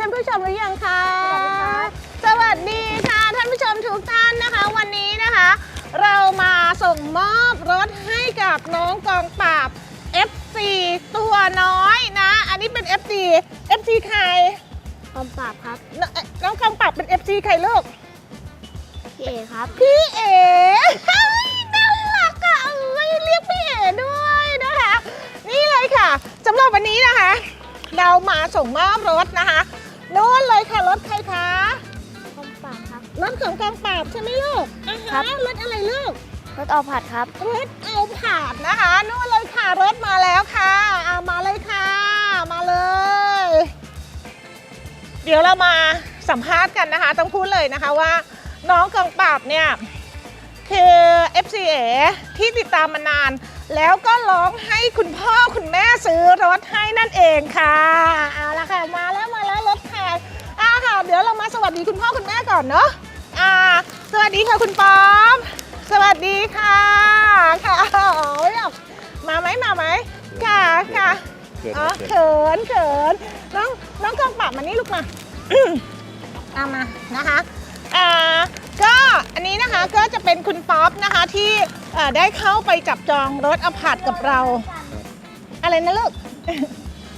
ท่านผู้ชมหรือยังคะสวัสดีครับสวัสดีค่ะท่านผู้ชมทุกท่านนะคะ วันนี้นะคะ เรามาส่งมอบรถให้กับน้องกองปราบ FC ตัวน้อยนะ อันนี้เป็น FC FC ใครกองปราบครับน้องเอ่อน้องกองปราบเป็น FC ใครลูกพี่เอครับพี่เอ๋เฮ้ยน่ารักอะเอ้ยเรียกพี่เอ๋ด้วยนะคะ นี่เลยค่ะสำหรับวันนี้นะคะ เรามาส่งมอบรถนะคะโน่นเลยค่ะรถใครคะกองปราบครับ รถของกองปราบใช่ไหมลูกอ่าครัฮะบ รถอะไรลูก รถเอาผัดครับ รถเอาผาดนะคะนู่นเลยค่ะรถมาแล้วค่ะเอามาเลยค่ะ มาเลย เดี๋ยวเรามาสัมภาษณ์กันนะคะ ต้องพูดเลยนะคะว่า น้องกองปราบเนี่ยคือ FCA ที่ติดตามมานาน แล้วก็ร้องให้คุณพ่อคุณแม่ซื้อรถให้นั่นเองค่ะเอาละค่ะมาแล้วมาแล้วรถค่ะอ่าค่ะ เดี๋ยวเรามาสวัสดีคุณพ่อคุณแม่ก่อนเนาะอ่า สวัสดีค่ะคุณป๊อม สวัสดีค่ะค่ะโอ้ยมาไหมมาไหมค่ะค่ะเกิดอ๋อเกิดเขินเขินน้องน้องกองปราบมานี่ลูกมาเอามานะคะอ่าก็อันนี้นะคะก็จะเป็นคุณป๊อปนะคะที่เอ่อได้เข้าไปจับจองรถอพาร์ตกับเรา อะไรนะลูก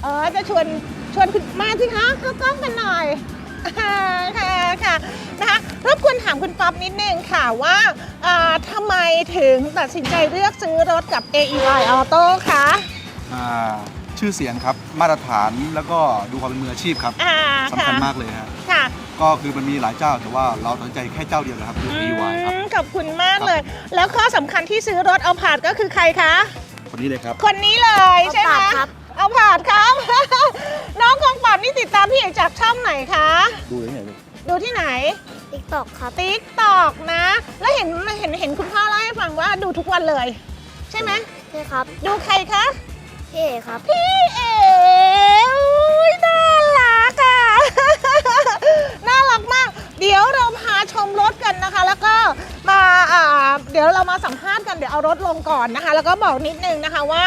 เออจะชวนชวนคุณมาสิคะเข้ากล้องกันหน่อยอ่า ค่ะค่ะนะคะรบกวนถามคุณป๊อปนิดนึงค่ะว่าอ่าทำไมถึงตัดสินใจเลือกซื้อรถกับ AEY Auto คะอ่าชื่อเสียงครับมาตรฐานแล้วก็ดูความเป็นมืออาชีพครับอ่าสำคัญค่ะมากเลยฮะค่ะ ก็คือมันมีหลายเจ้าแต่ว่าเราตัดสินใจแค่เจ้าเดียวนะครับคือ EY ครับ อืมขอบคุณมากเลย แล้วข้อสำคัญที่ซื้อรถเอาผาดก็คือใครคะ คนนี้เลยครับ คนนี้เลยใช่ไหมเอาผาดครับ เอาผาดครับ น้องกองปราบนี่ติดตามพี่เอกจากช่องไหนคะ ดูยังไงลูกดูที่ไหน ติ๊กต็อกครับ ติ๊กตอกนะ แล้วเห็นเห็นเห็นคุณพ่อเล่าให้ฟังว่าดูทุกวันเลย ใช่ไหมใช่ครับ ดูใครคะ พี่เอครับ พี่เอ๋อุ๊ยน่ารักอะ น่ารักมาก เดี๋ยวเราพาชมรถกันนะคะ แล้วก็มาอ่าเดี๋ยวเรามาสัมภาษณ์กันเดี๋ยวเอารถลงก่อนนะคะ แล้วก็บอกนิดนึงนะคะว่า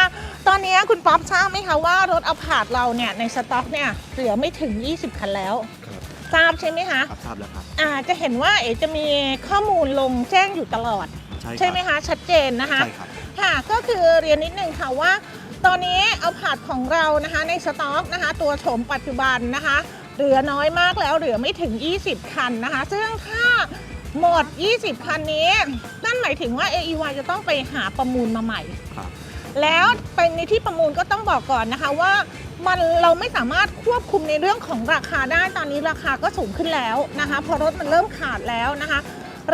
ตอนนี้คุณป๊อปทราบไหมคะว่ารถเอาผาดเราเนี่ยในสต็อกเนี่ยเหลือไม่ถึง 20 คันแล้วครับทราบใช่ไหมคะครับทราบแล้วครับ อ่าจะเห็นว่าเอ๋จะมีข้อมูลลงแจ้งอยู่ตลอด ใช่ครับใช่ไหมคะชัดเจนนะคะ ใช่ครับ ค่ะก็คือเรียนนิดนึงค่ะว่า ตอนนี้เอาผาดของเรานะคะในสต็อกนะคะ ตัวโฉมปัจจุบันนะคะ เหลือน้อยมากแล้วเหลือไม่ถึง 20 คันนะคะ ซึ่งถ้าหมด 20 คันนี้ นั่นหมายถึงว่า AEY จะต้องไปหาประมูลมาใหม่ ครับ แล้วเป็นในที่ประมูลก็ต้องบอกก่อนนะคะว่ามันเราไม่สามารถควบคุมในเรื่องของราคาได้ตอนนี้ราคาก็สูงขึ้นแล้วนะคะเพอรถมันเริ่มขาดแล้วนะคะ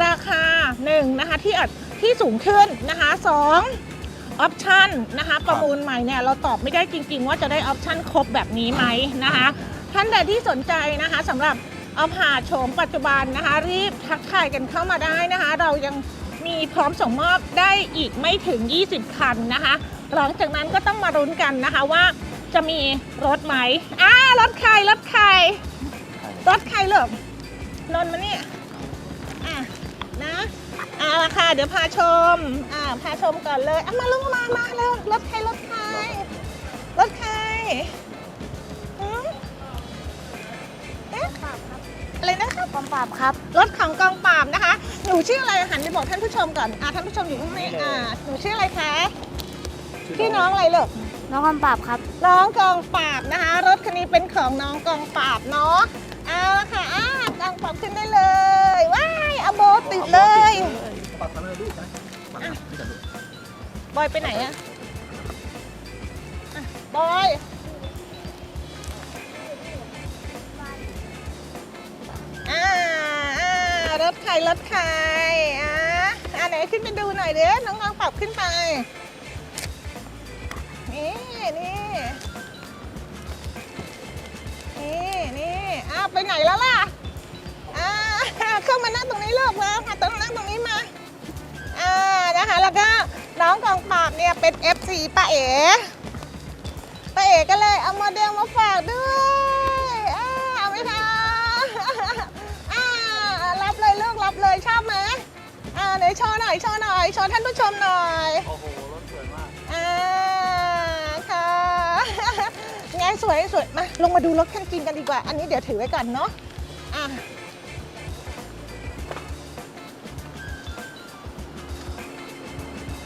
ราคา1นะคะที่อาจที่สูงขึ้นนะคะ2ออปชันนะคะประมูลใหม่เนี่ยเราตอบไม่ได้จริง ๆ ว่าจะได้ออปชันครบแบบนี้ไหมนะคะ ท่านใดที่สนใจนะคะสำหรับเอาผ่าโฉมปัจจุบันนะคะ รีบทักทายกันเข้ามาได้นะคะ เรายัง มีพร้อมส่งมอบได้อีกไม่ถึง 20 คันนะคะ หลังจากนั้นก็ต้องมารุ้นกันนะคะว่าจะมีรถไหมอ่ารถใครรถใครรถใครเหรอนนมาเนี่ยอะนะอ่าละค่ะเดี๋ยวพาชมอ่าพาชมก่อนเลยอะมาลงมามาเร็วรถใครรถใครรถใคร อะไรนะคะกองปราบครับ รถของกองปราบนะคะ หนูชื่ออะไรหันไปบอกท่านผู้ชมก่อนอ่าท่านผู้ชมอยู่ข้างในอ่าหนูชื่ออะไรคะพี่น้องอะไรลูกน้องกองปราบครับน้องกองปราบนะคะ รถคันนี้เป็นของน้องกองปราบเนาะเอาละค่ะอ่ากองปราบขึ้นได้เลยว้ายเอาโบติดเลยอะบอยไปไหนอะอะบอย รถใครรถใครอะอะไหนขึ้นไปดูหน่อยเด้อน้องกองปราบขึ้นไป นี่นี่นี่นี่อ้าวไปไหนแล้วล่ะอ่าเข้ามานั่งตรงนี้เลิกมามาตรงนั่งตรงนี้มาอ่านะคะ แล้วก็น้องกองปราบเนี่ยเป็น FC ป้าเอ๋ป้าเอ๋ก็เลยเอาโมเดลมาฝากด้วย ไหนโชว์หน่อยโชว์หน่อยโชว์ท่านผู้ชมหน่อยโอ้โหรถสวยมากอ่าค่ะ ไงสวยสวยมาลงมาดูรถคันจริงกันดีกว่า อันนี้เดี๋ยวถือไว้ก่อนเนาะอะ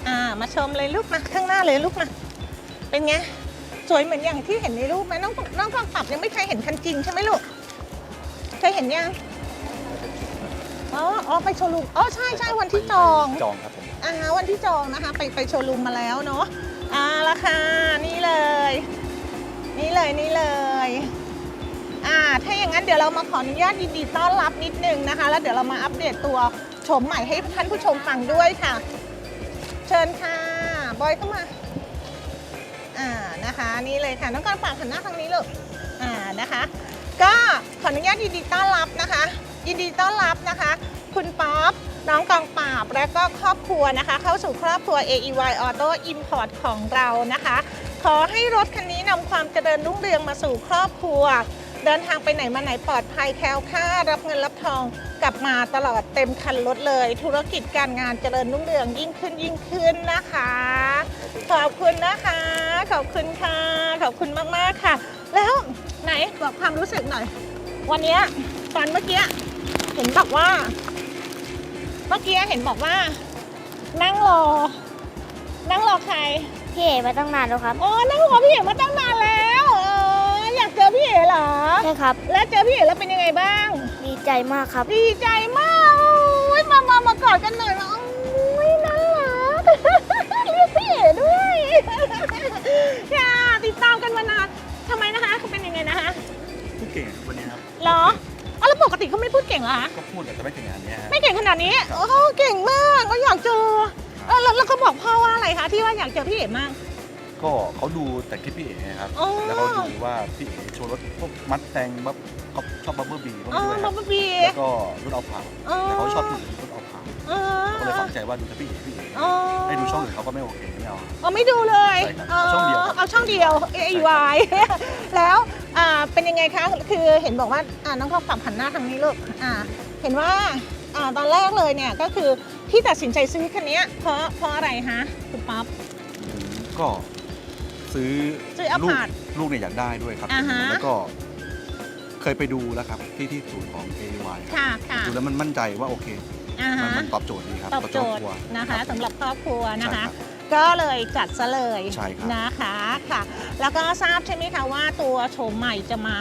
อ่ามาชมเลยลูกมาข้างหน้าเลยลูกมาเป็นไงสวยเหมือนอย่างที่เห็นในรูปไหมน้องน้องกองปรับยังไม่เคยเห็นคันจริงใช่ไหมลูกเคยเห็นยัง อ๋ออ๋อไปโชว์รูมอ๋อใช่ใช่วันที่จองจองครับผมอ่าวันที่จองนะคะ ไปไปโชว์รูมมาแล้วเนาะอ่าราคานี่เลย นี่เลยนี่เลยอ่าถ้าอย่างนั้นเดี๋ยวเรามาขออนุญาตยินดีต้อนรับนิดนึงนะคะ แล้วเดี๋ยวเรามาอัปเดตตัวโฉมใหม่ให้ท่านผู้ชมฟังด้วยค่ะ เชิญค่ะบอยเข้ามาอ่านะคะนี่เลยค่ะน้องการฝากหันหน้าทางนี้ลูกอ่านะคะ ก็ขออนุญาตยินดีต้อนรับนะคะ ยินดีต้อนรับนะคะ คุณป๊อปน้องกองปราบ และก็ครอบครัวนะคะ เข้าสู่ครอบครัว AEY Auto Import ของเรานะคะ ขอให้รถคันนี้นำความเจริญรุ่งเรืองมาสู่ครอบครัว เดินทางไปไหนมาไหนปลอดภัยแคล้วคลารับเงินรับทองกลับมาตลอดเต็มคันรถเลย ธุรกิจการงานเจริญรุ่งเรืองยิ่งขึ้นยิ่งขึ้นนะคะ ขอบคุณนะคะ ขอบคุณค่ะ ขอบคุณมาก ๆ ค่ะ แล้วไหนบอกความรู้สึกหน่อย วันนี้ตอนเมื่อกี้ เห็นบอกว่า เมื่อกี้เห็นบอกว่า นั่งรอ นั่งรอใคร พี่เอ๋มาตั้งนานแล้วครับ อ๋อ นั่งรอพี่เอ๋มาตั้งนานแล้วเอออยากเจอพี่เอ๋เหรอ ใช่ครับ แล้วเจอพี่เอ๋แล้วเป็นยังไงบ้าง ดีใจมากครับ ดีใจมากโอ้ยมามามากอดกันหน่อยมาโอ้ยน่ารักเรียกพี่เอ๋ด้วยค่ะติดตามกันมานานทำไมนะคะเขาเป็นยังไงนะคะผู้เก่งวันนี้ครับเหรออ๋อ แล้วปกติเขาไม่พูดเก่งเหรอคะก็พูดแต่จะไม่ถึงงานนี้ฮะ ไม่เก่งขนาดนี้โอ้เก่งมากก็อยากเจอเออแล้วแล้วเขาบอกพ่อว่าอะไรคะที่ว่าอยากเจอพี่เอ๋มาก ก็เขาดูแต่คลิปพี่เอ๋ครับ อ๋อ แล้วเขาดูว่าพี่เอ๋โชว์รถพวกมัดแตงบับเขาชอบบับเบิ้ลบีพวกอ๋อนี้ด้วยคมารับบบีแล้วก็รถเอาผ่านแต่เขาชอบผู้หญิงรถเอาผ่านอ๋อก็เลยฝังใจว่าดูแต่พี่เอ๋พี่เอ๋อ๋อให้ดูช่องอื่นเขาก็ไม่โอเคไม่เอา อ๋อไม่ดูเลยใช่ครับเอาช่องเดียวครับเอาช่องเดียว AEY แล้ว อ่าเป็นยังไงคะคือเห็นบอกว่าอ่าน้องก็ปรับหันหน้าทางนี้ลูกอ่าเห็นว่าอ่าตอนแรกเลยเนี่ยก็คือที่ตัดสินใจซื้อคันเนี้ยเพราะเพราะอะไรฮะคุณป๊อป ก็ซื้อซื้อเอาลูกผ่านลูกเนี่ยอยากได้ด้วยครับ อ่าฮะ แล้วก็เคยไปดูแล้วครับ ที่ที่ศูนย์ของ AY ครับค่ะค่ะดูแล้วมันมั่นใจว่าโอเค อ่ามันฮะมันตอบโจทย์ดีครับตอบโจทย์ครัวนะคะรับ สำหรับครอบครัวนะใช่คะรับ ก็เลยจัดซะเลยใช่ครับ นะคะค่ะ แล้วก็ทราบใช่ไหมคะว่าตัวโฉมใหม่จะมา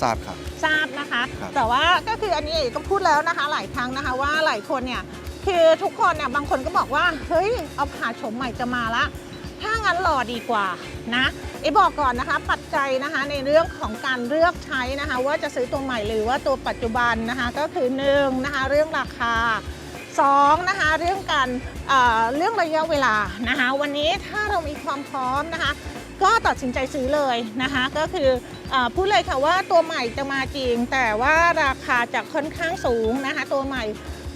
ทราบครับ ทราบนะคะ ครับ แต่ว่าก็คืออันนี้เอกก็พูดแล้วนะคะ หลายครั้งนะคะว่าหลายคนเนี่ยคือทุกคนเนี่ยบางคนก็บอกว่าเฮ้ยเอาผ่าโฉมใหม่จะมาละ ถ้างั้นรอดีกว่านะเอบอกก่อนนะคะ ปัจจัยนะคะในเรื่องของการเลือกใช้นะคะ ว่าจะซื้อตัวใหม่หรือว่าตัวปัจจุบันนะคะ ก็คือหนึ่งนะคะ เรื่องราคา สองนะคะเรื่องการเเรื่องระยะเวลานะคะวันนี้ถ้าเรามีความพร้อมนะคะ ก็ตัดสินใจซื้อเลยนะคะก็คืออพูดเลยค่ะว่าตัวใหม่จะมาจริง แต่ว่าราคาจะค่อนข้างสูงนะคะตัวใหม่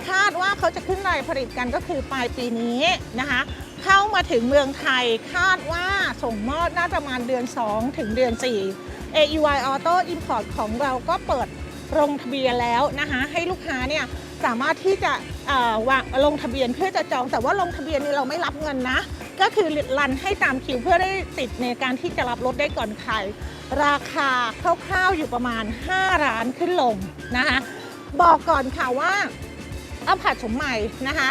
คาดว่าเขาจะขึ้นรายผลิตกันก็คือปลายปีนี้นะคะเข้ามาถึงเมืองไทยคาดว่าส่งมอบน่าจะประมาณเดือน 2 ถึงเดือน 4 AEY Auto Import ของเราก็เปิดลงทะเบียนแล้วนะคะให้ลูกค้าเนี่ยสามารถที่จะ วางลงทะเบียนเพื่อจะจอง แต่ว่าลงทะเบียนนี่เราไม่รับเงินนะ ก็คือรันให้ตามคิวเพื่อได้ติดในการที่จะรับรถได้ก่อนใครราคาคร่าวๆอยู่ประมาณ 5 ล้านขึ้นลงนะคะบอกก่อนค่ะว่าเอาผัดสมใหม่นะคะ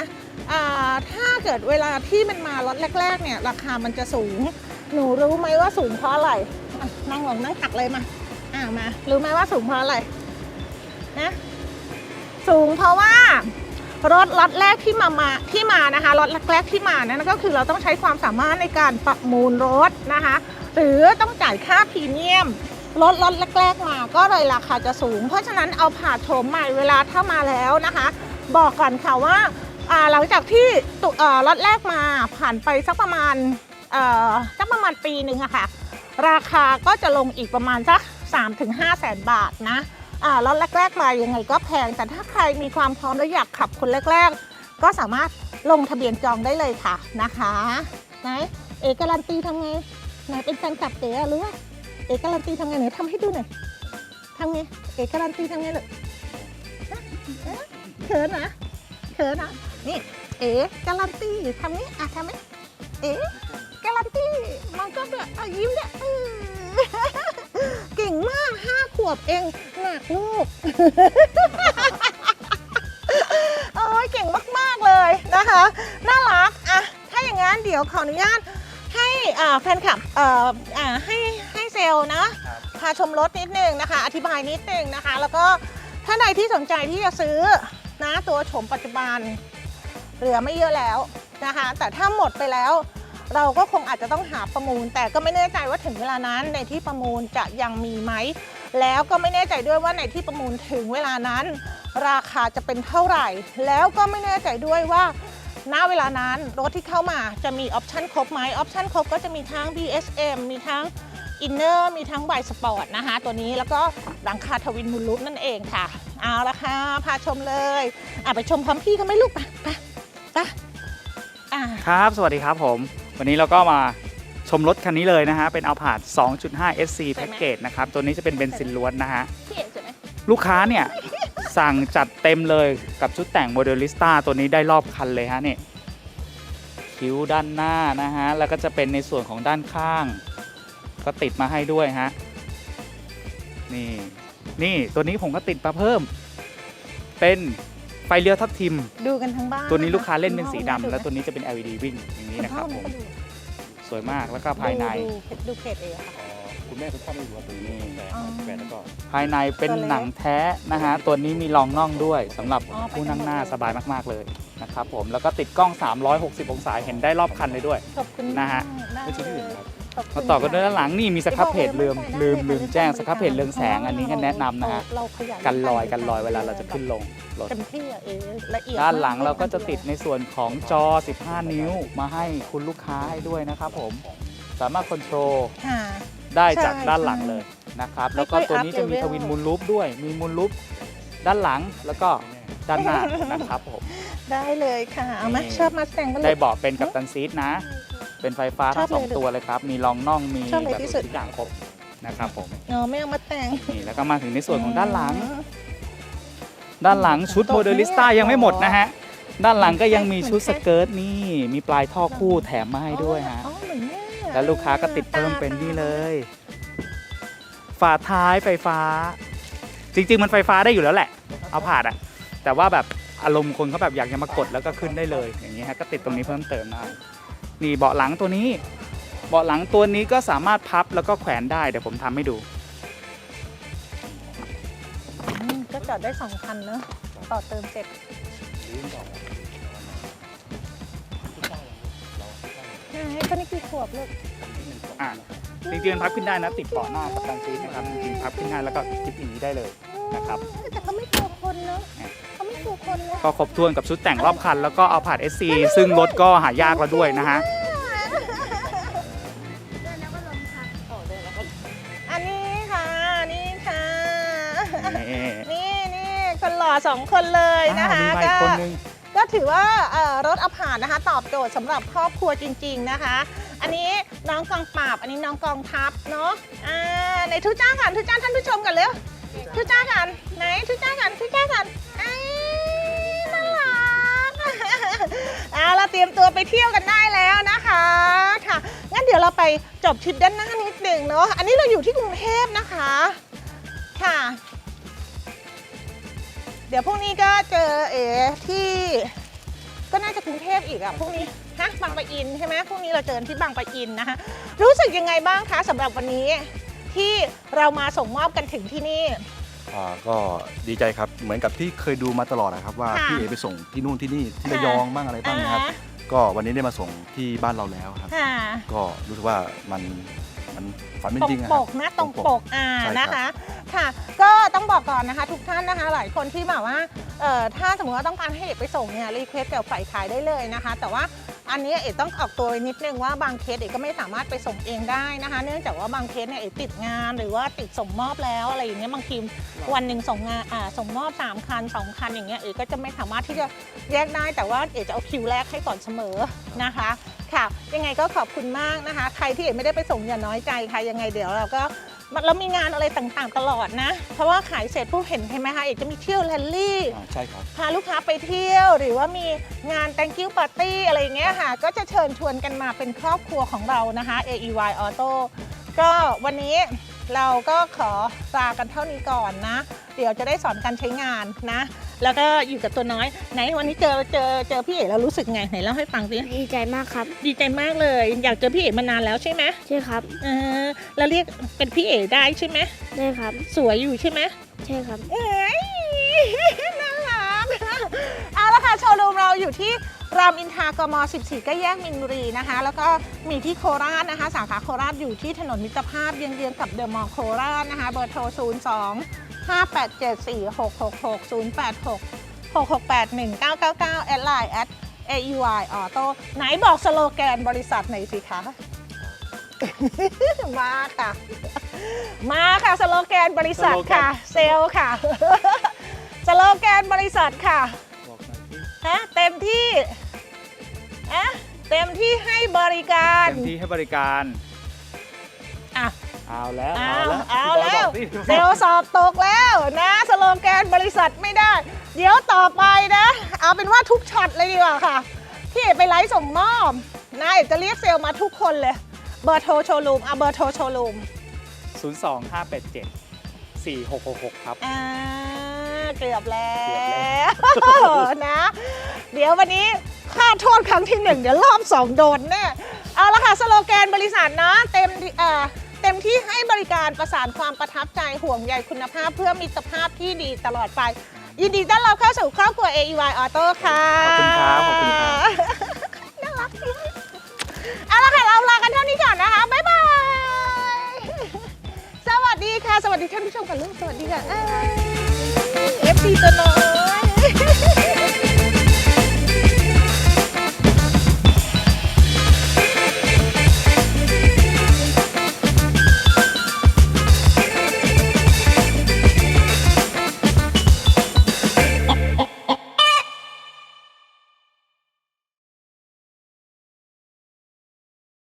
ถ้าเกิดเวลาที่มันมาล็อตแรก ๆ เนี่ย ราคามันจะสูง หนูรู้ไหมว่าสูงเพราะอะไรนั่งลงนั่งตักเลยมาอ่ามา รู้ไหมว่าสูงเพราะอะไรนะสูงเพราะว่า รถล็อตแรกที่มามาที่มานะคะรถแรกๆที่มานั่นก็คือเราต้องใช้ความสามารถในการประมูลรถนะคะ หรือต้องจ่ายค่าพรีเมียมรถรถแรกๆมาก็เลยราคาจะสูง เพราะฉะนั้นเอาผ่าโฉมใหม่เวลาถ้ามาแล้วนะคะ บอกก่อนค่ะว่าหลังจากที่ตุเอ่อรถแรกมาผ่านไปสักประมาณสักประมาณปีหนึ่งอะค่ะ ราคาก็จะลงอีกประมาณสัก 3-5 แสนบาทนะ อ่ารถแรกๆมายังไงก็แพง แต่ถ้าใครมีความพร้อมและอยากขับคนแรก ๆ ก็สามารถลงทะเบียนจองได้เลยค่ะนะคะไหนเอการันตีทำไงไหนเป็นแฟนคลับเก๋อะหรือว่าเอการันตีทำไงไหนทำให้ดูหน่อยทำไงเอการันตีทำไงลูกเขินนะเขินนะนี่เอการันตีทำนี้อะทำไหมเอการันตีมันก็จะอะยิ้มเนี่ยเออเก่ง วบเองหนักลูก โอ้ยเก่งมาก ๆ เลยนะคะ น่ารักอะถ้าอย่างนั้นเดี๋ยวขออนุญาตให้อ่าแฟนคลับเอ่ออ่าให้ให้เซลล์นะ พาชมรถนิดนึงนะคะ อธิบายนิดนึงนะคะ แล้วก็ถ้าใดที่สนใจที่จะซื้อนะตัวโฉมปัจจุบันเหลือไม่เยอะแล้วนะคะ แต่ถ้าหมดไปแล้ว เราก็คงอาจจะต้องหาประมูล แต่ก็ไม่แน่ใจว่าถึงเวลานั้นในที่ประมูลจะยังมีไหม แล้วก็ไม่แน่ใจด้วยว่าในที่ประมูลถึงเวลานั้น ราคาจะเป็นเท่าไหร่ แล้วก็ไม่แน่ใจด้วยว่าณเวลานั้นรถที่เข้ามาจะมีออปชันครบไหมออปชันครบก็จะมีทั้ง BSM มีทั้งอินเนอร์มีทั้งไบสปอร์ตนะคะ ตัวนี้แล้วก็หลังคาทวินมูลลุปนั่นเองค่ะ เอาละค่ะ พาชมเลยอะไปชมพร้อมพี่กันไหมลูกไปไปไปอะครับ สวัสดีครับผม วันนี้เราก็มา ชมรถคันนี้เลยนะฮะ เป็น Alphard 2.5 SC สวยไหม Package นะครับ ตัวนี้จะเป็นเบนซินล้วนนะฮะ พี่เอ๋ใช่ไหมลูกค้าเนี่ย สั่งจัดเต็มเลยกับชุดแต่งโมเดลิสต้าตัวนี้ได้รอบคันเลยฮะเนี่ยคิ้วด้านหน้านะฮะ แล้วก็จะเป็นในส่วนของด้านข้าง ก็ติดมาให้ด้วยฮะ นี่ นี่ตัวนี้ผมก็ติดมาเพิ่ม เป็นไฟเลี้ยวทับทิม ดูกันทั้งบ้านตัวนี้ลูกค้าเล่นเป็นคุณพ่อสีคุณแม่ดำแล้วดูตัวนี้จะเป็น LED วิ่งอย่างนี้นะครับณผพ่อมณแดู สวยมากแล้วก็ภายใน ดูดูเพจเอค่ะ คุณแม่ทุกท่านไม่รู้ว่าตัวนี้แฟนอ๋อแฟนแล้วก็ภายในเป็นตัวเล็กหนังแท้นะฮะ ตัวนี้มีรองน่องด้วยสำหรับอ๋อไปผู้นั่งหน้าทั้งหมดเลยสบายมากๆเลยนะครับผมแล้วก็ติดกล้อง 360 องศาเห็นได้รอบคันเลยด้วย ขอบคุณนะฮะ มากไม่ใช่ที่อื่นครับขอบคุณ มาต่อกันด้วยด้านหลังนี่มีสครับเพจไม่ลืบมอกลืมไได้ลืมแจ้งไม่สครับเพจเรืองแสงอันนี้ก็แนะนำนะฮะเราขยันกันรอยกันรอยเวลาเราจะขึ้นลงรถเต็มที่อะเอละเอียดด้านหลังมเราก็จะติดในส่วนของจอ 15 นิ้วมาให้คุณลูกค้าให้ด้วยนะครับผมสามารถคอนโทรลค่ะ ได้จากใช่ด้านหลังเลยนะครับไม่แล้วก็ค่อยตัวนี้จะมี up ท level วินมูลลูปด้วยมีมูลลูปด้านหลังแล้วก็ด้านหน้านะครับผมได้เลยค่ะ เอาไหมนี่ชอบมาสแตงบ้างได้เบาะเป็นกัปตันซีทนะ เป็นไฟฟ้าทั้งชอบเลยสองตัวเลยครับ มีรองน่องมีชอบเลยแบบที่สุด ทุกอย่างครบนะครับผม เนาะไม่เอามาแต่ง นี่แล้วก็มาถึงในส่วนของด้านหลัง ด้านหลังชุดโมเดลิสต้ายังไม่หมดนะฮะ ด้านหลังก็ยังมีชุดสเกิร์ตนี่มีปลายท่อคู่แถมมาให้ด้วยฮะ อ๋อเหมือนเนี่ยแล้วลูกค้าก็ติดเพิ่มเป็นนี่เลย ฝาท้ายไฟฟ้า จริง ๆ มันไฟฟ้าได้อยู่แล้วแหละ เอาผ่านอะแต่ว่าแบบอารมณ์คนเขาแบบอยากจะมากดแล้วก็ขึ้นได้เลย อย่างนี้ฮะก็ติดตรงนี้เพิ่มเติมได้ นี่เบาะหลังตัวนี้ เบาะหลังตัวนี้ก็สามารถพับแล้วก็แขวนได้เดี๋ยวผมทำให้ดู อืมก็จอดได้สองคันเนอะต่อเติมเสร็จใช่ก็นี่กี่ขวบลูกอ่าจริงๆมันพับขึ้นได้นะติดเบาะหน้ากับดันซีทนะครับจริงๆพับขึ้นได้แล้วก็จิบอย่างนี้ได้เลยนะครับ แต่เขาไม่ก กลัวคนเลยก็ครบถ้วนกับชุดแต่งรอบคัน แล้วก็เอาผ่าน SC ซึ่งรถก็หายากแล้วด้วยนะฮะ อันนี้ค่ะนี่ค่ะ นี่นี่นี่คนหล่อสองคนเลยนะคะอ่ามีมาอีก็ กคนนึง ก็ถือว่าเอ่อรถอภานะคะ ตอบโจทย์สำหรับครอบครัวจริง ๆนะคะ อันนี้น้องกองปราบ อันนี้น้องกองทัพเนาะอ่าในทุจ้ากันทุจ้าท่านผู้ชมกันเร็วทุจ้ากันไหนทุจ้ากันทุจ้ากัน อ่าเราเตรียมตัวไปเที่ยวกันได้แล้วนะคะค่ะงั้นเดี๋ยวเราไปจบทริปด้านหน้านิดหนึ่งเนาะอันนี้เราอยู่ที่กรุงเทพนะคะค่ะ เดี๋ยวพรุ่งนี้ก็เจอเอที่ก็น่าจะกรุงเทพอีกอะพรุ่งนี้ฮะบางปะอินใช่ไหมพรุ่งนี้เราเจอที่บางปะอินนะคะรู้สึกยังไงบ้างคะสำหรับวันนี้ที่เรามาส่งมอบกันถึงที่นี่ อ่าก็ดีใจครับเหมือนกับที่เคยดูมาตลอดนะครับว่าค่ะ พี่เอไปส่งที่นู่นที่นี่ที่ค่ะระยองบ้างอะไรบ้างนะครับอ่าก็วันนี้ได้มาส่งที่บ้านเราแล้วครับ ค่ะก็รู้สึกว่ามันมันฝันเป็นตรจริงงอะปครับ กนะตรงปกอ่าใช่ครับ นะคะค่ะ ก็ต้องบอกก่อนนะคะ ทุกท่านนะคะ หลายคนที่แบบว่าเอ่อถ้าสมมติว่าต้องการให้เอกไปส่งเนี่ยรีเควสกับฝ่ายขายได้เลยนะคะ แต่ว่า อันนี้เอกต้องออกตัวไว้นิดนึงว่าบางเคสเอกก็ไม่สามารถไปส่งเองได้นะคะ เนื่องจากว่าบางเคสเนี่ยเอกติดงานหรือว่าติดส่งมอบแล้วอะไรอย่างเงี้ยบางทีวันหนึ่งส่งงานอ่าส่งมอบ3คัน2คันอย่างเงี้ยเอกก็จะไม่สามารถที่จะแยกได้แต่ว่าเอกจะเอาคิวแรกให้ก่อนเสมอนะคะค่ะ ยังไงก็ขอบคุณมากนะคะ ใครที่เอกไม่ได้ไปส่งอย่าน้อยใจค่ะยังไงเดี๋ยวเราก็ เรามีงานอะไรต่างๆ ตลอดนะ เพราะว่าขายเสร็จผู้เห็นใช่ไหมคะเอกจะมีเที่ยวแรลลี่อ่าใช่ครับ พาลูกค้าไปเที่ยว หรือว่ามีงาน thank you party อะไรอย่างเงี้ยค่ะ ก็จะเชิญชวนกันมาเป็นครอบครัวของเรานะคะ AEY Auto ก็วันนี้ เราก็ขอลากันเท่านี้ก่อนนะ เดี๋ยวจะได้สอนการใช้งานนะ แล้วก็อยู่กับตัวน้อย ไหนวันนี้เจอเจอเจอพี่เอ๋แล้วรู้สึกไงไหนเล่าให้ฟังสิดีใจมากครับดีใจมากเลย อยากเจอพี่เอ๋มานานแล้วใช่ไหมใช่ครับเออแล้วเรียกเป็นพี่เอ๋ได้ใช่ไหมได้ครับสวยอยู่ใช่ไหมใช่ครับเอ้ยน่ารักเอาละค่ะโชว์รูมเราอยู่ที่ รามอินทรากม 14 ก็แยกมินบุรีนะคะ แล้วก็มีที่โคราชนะคะ สาขาโคราชอยู่ที่ถนนมิตรภาพเยื้องๆกับเดอะมอลล์โคราชนะคะ เบอร์โทร 02 587 4666 086 668 1999แอดไลน์แอด AUI Auto ไหนบอกสโลแกนบริษัทหน่อยสิคะ มาค่ะ มาค่ะสโลแกนบริษัทค่ะ เซลล์ค่ะ สโลแกนบริษัทค่ะบอกหน่อยสิ ฮะเต็มที่ อะเต็มที่ให้บริการเต็มที่ให้บริการอะ เอาแล้วเอาแล้วเอาแล้วพี่บอยบอกเซลล์สอบตกแล้วนะสโลแกนบริษัทไม่ได้ เดี๋ยวต่อไปนะ เอาเป็นว่าทุกช็อตเลยดีกว่าค่ะพี่เอกไปไลฟ์ส่งมอบนะเอกจะเรียกเซลล์มาทุกคนเลย เบอร์โทรโชว์รูมอะเบอร์โทรโชว์รูม02 587 4666ครับอ่าเกือบแล้เกือบแล้ววนะ เดี๋ยววันนี้ ค่าโทษครั้งที่หนึ่งเดี๋ยวรอบสองโดนแน่เอาละค่ะสโลแกนบริษัทนะเต็มที่เอ่อเต็มที่ให้บริการประสานความประทับใจห่วงใยคุณภาพเพื่อมิตรภาพที่ดีตลอดไป ยินดีต้อนรับเข้าสู่ครอบครัว AEY Auto ค่ะขอบคุณครับขอบคุณครับ น่ารักจริงเอาละค่ะเราลากันเท่านี้ก่อนนะคะบ๊ายบาย สวัสดีค่ะ สวัสดีท่านผู้ชมกันลูกสวัสดีค่ะเอฟซีตัวน้อย